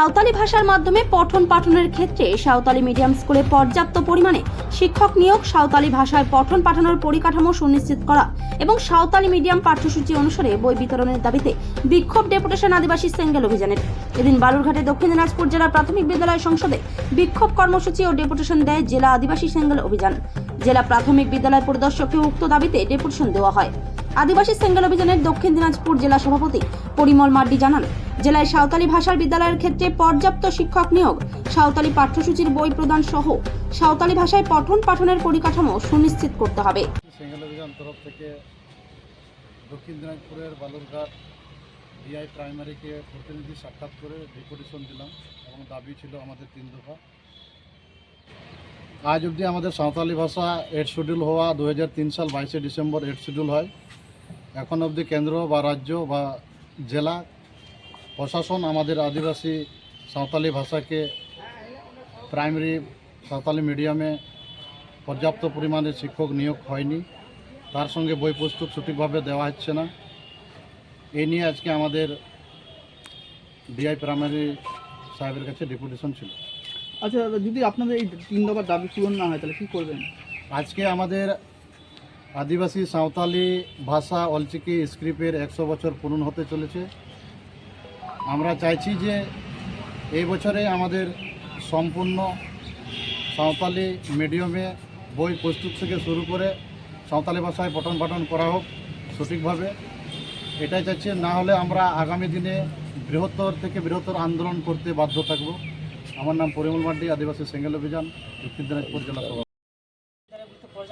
সাঁওতালি ভাষার মাধ্যমে পঠন পাঠনের ক্ষেত্রে সাঁওতালি মিডিয়াম স্কুলে পর্যাপ্ত পরিমাণে শিক্ষক নিয়োগ, সাঁওতালি ভাষায় পঠন পাঠানোর পরিকাঠামো সুনিশ্চিত করা এবং সাঁওতালি মিডিয়াম পাঠ্যসূচি অনুসারে বই বিতরণের দাবিতে বিক্ষোভ ডেপুটেশন আদিবাসী সেঙ্গেল অভিযানের। এদিন বালুরঘাটে দক্ষিণ দিনাজপুর জেলা প্রাথমিক বিদ্যালয় সংসদে বিক্ষোভ কর্মসূচি ও ডেপুটেশন দেয় জেলা আদিবাসী সেঙ্গেল অভিযান। জেলা প্রাথমিক বিদ্যালয় পরিদর্শককে উক্ত দাবিতে ডেপুটেশন দেওয়া হয়। আদিবাসী সেঙ্গেল অভিযানের দক্ষিণ দিনাজপুর জেলা সভাপতি পরিমল মার্ডি জানান, জেলায় সাঁওতালি ভাষার বিদ্যালয়ের ক্ষেত্রে পর্যাপ্ত শিক্ষক নিয়োগ, সাঁওতালি পাঠ্যসূচির বই প্রদান সহ সাঁওতালি ভাষায় পঠন পাঠনের পরিকাঠামো সুনিশ্চিত করতে হবে। সিঙ্গেল অভিযান তরফ থেকে দক্ষিণ দিনাজপুরের বালুরঘাট ডিআই প্রাইমারিকে প্রতিনিধি সাক্ষাৎ করে দিলাম এবং দাবি ছিল আমাদের তিন দফা। আজ অবধি আমাদের সাঁওতালি ভাষা এড শিডিউল হওয়া দু হাজার তিন সাল বাইশে ডিসেম্বর এড শিডিউল হয়। এখন অবধি কেন্দ্র বা রাজ্য বা জেলা প্রশাসন আমাদের আদিবাসী সাঁওতালি ভাষাকে প্রাইমারি সাঁওতালি মিডিয়ামে পর্যাপ্ত পরিমাণে শিক্ষক নিয়োগ হয়নি। তার সঙ্গে বই পুস্তক সঠিকভাবে দেওয়া হচ্ছে না। এই নিয়ে আজকে আমাদের ডিআই প্রাইমারি সাহেবের কাছে ডেপুটেশন ছিল। আচ্ছা দাদা যদি আপনাদের এই তিন দফার দাবি পূরণ না হয় তাহলে কী করবেন? আজকে আমাদের আদিবাসী সাঁওতালি ভাষা অলচিকি স্ক্রিপ্টের একশো বছর পূরণ হতে চলেছে। আমরা চাইছি যে এই বছরে আমাদের সম্পূর্ণ সাঁওতালি মিডিয়ামে বই প্রস্তুত থেকে শুরু করে সাঁওতালি ভাষায় পঠন পাঠন করা হোক সঠিকভাবে। এটাই চাইছি, না হলে আমরা আগামী দিনে বৃহত্তর থেকে বৃহত্তর আন্দোলন করতে বাধ্য থাকব। আমার নাম পরিমল মাড্ডি আদিবাসী সেঙ্গেল অভিযান, দক্ষিণ দিনাজপুর জেলা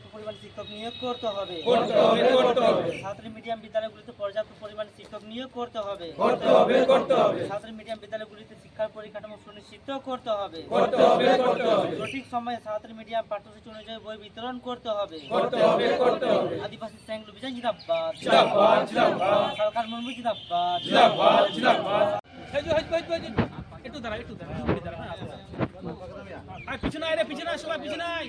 পর্যাপ্ত পরিমাণে শিক্ষক নিয়োগ করতে হবে। করতে হবে করতে হবে। সাঁওতালি মিডিয়াম বিদ্যালয়গুলিতে পর্যাপ্ত পরিমাণে শিক্ষক নিয়োগ করতে হবে। করতে হবে করতে হবে। সাঁওতালি মিডিয়াম বিদ্যালয়গুলিতে শিক্ষার পরিকাঠামো সুনিশ্চিত করতে হবে। করতে হবে করতে হবে। সঠিক সময়ে সাঁওতালি মিডিয়াম পাঠ্যসূচি অনুযায়ী বই বিতরণ করতে হবে। করতে হবে করতে হবে। আদিবাসী স্যাংল বিজয় জিন্দাবাদ। জিন্দাবাদ জিন্দাবাদ। সরকার মুর্মু জিন্দাবাদ। জিন্দাবাদ জিন্দাবাদ। একটু দাঁড়া একটু দাঁড়া। একটু দাঁড়া আসো। আয় পিছনে আয় রে পিছনে সবাই পিছনে আয়।